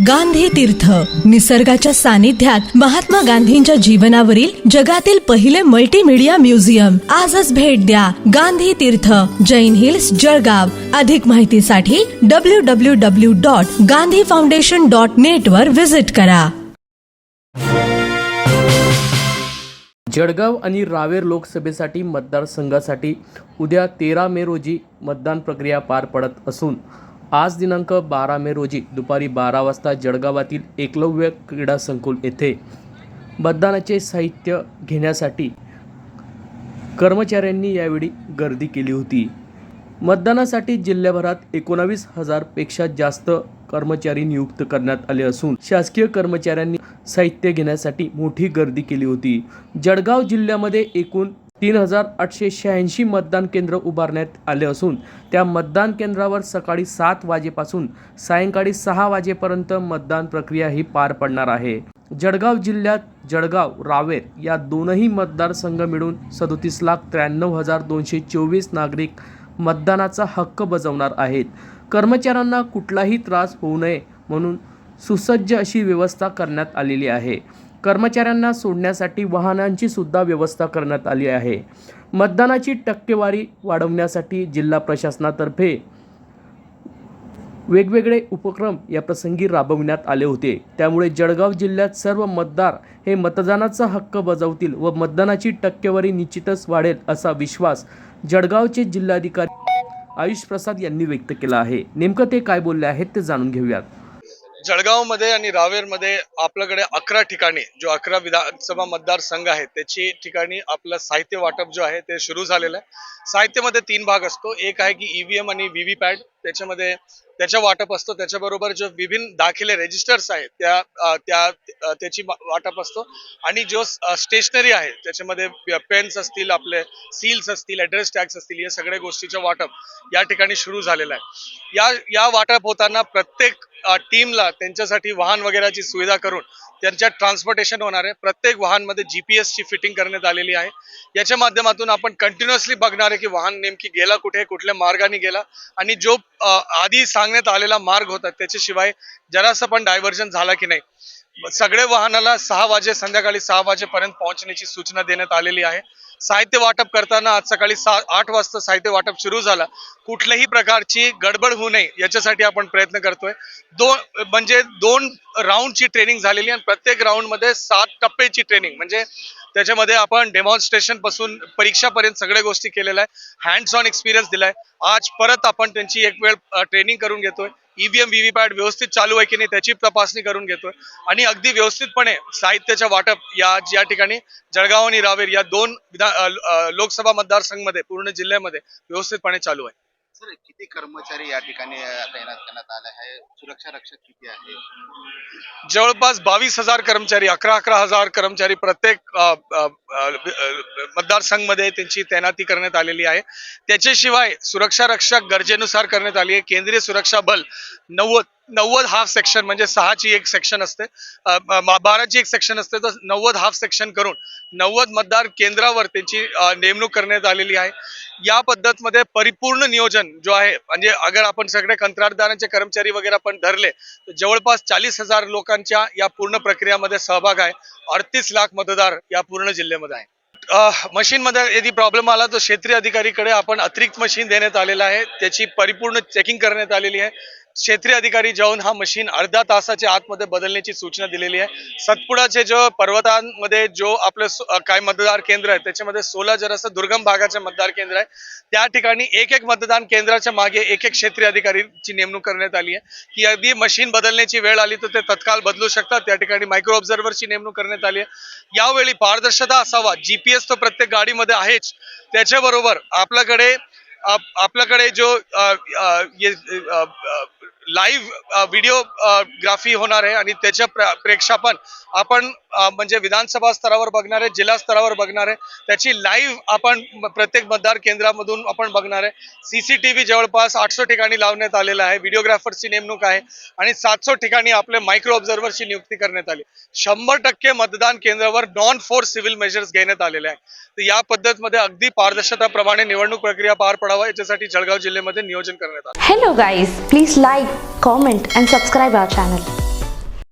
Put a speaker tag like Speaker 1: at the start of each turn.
Speaker 1: गांधी तीर्थ. निसर्गाच्या सानिध्यात महात्मा गांधींच्या जीवनावरील जगातील पहिले मल्टीमीडिया म्युझियम आजच भेट द्या गांधी तीर्थ. जैन हिल्स जळगाव. अधिक माहितीसाठी W W W dot Gandhi foundation dot net वर व्हिजिट करा.
Speaker 2: जळगाव आणि रावेर लोकसभेसाठी मतदारसंघासाठी उद्या तेरा मे रोजी मतदान प्रक्रिया पार पडत असून आज दिनांक बारा मे रोजी दुपारी बारा वाजता जळगावातील एकलव्य क्रीडा संकुल येथे मतदानाचे साहित्य घेण्यासाठी कर्मचाऱ्यांनी यावेळी गर्दी केली होती. मतदानासाठी जिल्ह्याभरात एकोणावीस हजारपेक्षा जास्त कर्मचारी नियुक्त करण्यात आले असून शासकीय कर्मचाऱ्यांनी साहित्य घेण्यासाठी मोठी गर्दी केली होती. जळगाव जिल्ह्यामध्ये एकूण तीन हजार आठशे शहाऐंशी मतदान केंद्र उभारण्यात आले असून त्या मतदान केंद्रावर सकाळी सात वाजेपासून सायंकाळी सहा वाजेपर्यंत मतदान प्रक्रिया ही पार पडणार आहे. जळगाव जिल्ह्यात जळगाव रावेर या दोनही मतदारसंघ मिळून सदोतीस लाख त्र्याण्णव हजार दोनशे चोवीस नागरिक मतदानाचा हक्क बजावणार आहेत. कर्मचाऱ्यांना कुठलाही त्रास होऊ नये म्हणून सुसज्ज अशी व्यवस्था करण्यात आलेली आहे. कर्मचाऱ्यांना सोडण्यासाठी वाहनांची सुद्धा व्यवस्था करण्यात आली आहे. मतदानाची टक्केवारी वाढवण्यासाठी जिल्हा प्रशासनातर्फे वेगवेगळे उपक्रम या प्रसंगी राबविण्यात आले होते. त्यामुळे जळगाव जिल्ह्यात सर्व मतदार हे मतदानाचा हक्क बजावतील व मतदानाची टक्केवारी निश्चितच वाढेल असा विश्वास जळगावचे जिल्हाधिकारी आयुष प्रसाद यांनी व्यक्त केला आहे. नेमकं ते काय बोलले आहेत ते जाणून घेऊयात.
Speaker 3: जळगावमध्ये आणि रावेरमध्ये आपल्याकडे अकरा ठिकाणी जो अकरा विधानसभा मतदारसंघ आहे त्याची ठिकाणी आपलं साहित्य वाटप जो आहे ते सुरू झालेलं आहे. साहित्यामध्ये तीन भाग असतो. एक आहे की ईव्हीएम आणि व्ही व्ही पॅड त्याच्यामध्ये त्याचा वाटप असतो. त्याच्याबरोबर जो विभिन्न दाखिले रेजिस्टर्स आहेत त्या त्या त्याची वाटप असतो. आणि जो स्टेशनरी आहे त्याच्यामध्ये पेन्स असतील आपले सील्स असतील ॲड्रेस टॅग्स असतील या सगळ्या गोष्टीचं वाटप या ठिकाणी सुरू झालेलं आहे. या या वाटप होताना प्रत्येक टीमला त्यांच्यासाठी वाहन वगैरेची सुविधा करून त्यांच्या ट्रान्सपोर्टेशन होणार आहे. प्रत्येक वाहनमध्ये जीपीएस ची फिटिंग करण्यात आलेली आहे. याच्या माध्यमातून आपण कंटिन्युअसली बघणार आहे की वाहन नेमकी गेला कुठे कुठल्या मार्गाने गेला आणि जो आधी सांगण्यात आलेला मार्ग होता त्याच्याशिवाय जरासा पण डायव्हर्जन झाला की नाही. सगळे वाहनाला सहा वाजे संध्याकाळी सहा वाजेपर्यंत पोहोचण्याची सूचना देण्यात आलेली आहे. साहित्य वाटप करताना आज सकाळी सा आठ वाजता साहित्य वाटप सुरू झालं. कुठल्याही प्रकारची गडबड होऊ नये याच्यासाठी आपण प्रयत्न करतोय. दोन म्हणजे दोन राऊंडची ट्रेनिंग झालेली आणि प्रत्येक राऊंडमध्ये सात टप्प्याची ट्रेनिंग म्हणजे त्याच्यामध्ये आपण डेमॉन्स्ट्रेशनपासून परीक्षापर्यंत सगळ्या गोष्टी केलेल्या आहे हँड्स ऑन एक्सपिरियन्स दिलाय. आज परत आपण त्यांची एक वेळ ट्रेनिंग करून घेतोय. ईव्हीएम व्हीव्हीपॅट व्यवस्थित चालू आहे की नाही त्याची तपासणी करून घेतोय. आणि अगदी व्यवस्थितपणे साहित्याच्या वाटप या या ठिकाणी जळगाव आणि रावेर या दोन विधान लोकसभा मतदारसंघमध्ये पूर्ण जिल्ह्यामध्ये व्यवस्थितपणे चालू आहे.
Speaker 4: सर किती कर्मचारी या ठिकाणी तैनात करण्यात आले आहे? सुरक्षा रक्षक किती आहे?
Speaker 3: जवळपास बावीस हजार कर्मचारी अकरा अकरा हजार कर्मचारी प्रत्येक मतदारसंघमध्ये त्यांची तैनाती करण्यात आलेली आहे. त्याच्याशिवाय सुरक्षा रक्षक गरजेनुसार करण्यात आली आहे. केंद्रीय सुरक्षा बल नव्वद नव्वद हाफ सेक्शन म्हणजे सहाची एक सेक्शन असते. बाराची एक सेक्शन असते. तर नव्वद हाफ सेक्शन करून नव्वद मतदार केंद्रावर त्यांची नेमणूक करण्यात आलेली आहे. या पद्धतमध्ये परिपूर्ण नियोजन जो आहे म्हणजे अगर आपण सगळे कंत्राटदारांचे कर्मचारी वगैरे आपण धरले तर जवळपास चाळीस हजार लोकांच्या या पूर्ण प्रक्रियामध्ये सहभाग आहे. अडतीस लाख मतदार या पूर्ण जिल्ह्यामध्ये आहे. मशीन मध्ये यदि प्रॉब्लेम आला तर क्षेत्रीय अधिकारीकडे आपण अतिरिक्त मशीन देण्यात आलेलं आहे. त्याची परिपूर्ण चेकिंग करण्यात आलेली आहे. क्षेत्रीय अधिकारी जाऊन हा मशीन अर्धा तासाच्या आतमध्ये बदलण्याची सूचना दिलेली आहे. सतपुडाचे जो पर्वतांमध्ये जो आपलं काय मतदार केंद्र आहे त्याच्यामध्ये सोला जरासं दुर्गम भागाचे मतदार केंद्र आहे. त्या ठिकाणी एक एक मतदान केंद्राच्या मागे एक एक क्षेत्रीय अधिकारीची नेमणूक करण्यात आली आहे. की अगदी मशीन बदलण्याची वेळ आली तर ते तत्काळ बदलू शकतात. त्या ठिकाणी मायक्रो ऑब्झर्व्हरची नेमणूक करण्यात आली आहे. यावेळी पारदर्शकता असावा जीपीएस तो प्रत्येक गाडीमध्ये आहेच. त्याच्याबरोबर आपल्याकडे आपल्याकडे जो लाईव्ह व्हिडिओग्राफी होणार आहे आणि त्याच्या प्र- प्रेक्षापन आपण म्हणजे विधानसभा स्तरावर बघणार आहे जिल्हा स्तरावर बघणार आहे. त्याची लाईव्ह आपण प्रत्येक मतदार केंद्रामधून आपण बघणार आहे. सीसीटीव्ही जवळपास आठशे ठिकाणी लावण्यात आलेला आहे. व्हिडिओग्राफरची नेमणूक आहे आणि सातशे ठिकाणी आपले मायक्रो ऑब्झर्व्हरची नियुक्ती करण्यात आली. शंभर टक्के मतदान केंद्रावर नॉन फोर्स सिव्हिल मेजर्स घेण्यात आलेले आहे तर या पद्धतीमध्ये अगदी पारदर्शकताप्रमाणे निवडणूक प्रक्रिया पार पडावा. याच्यासाठी जळगाव जिल्ह्यामध्ये नियोजन करण्यात आलं.
Speaker 5: Hello guys please like comment and subscribe our channel.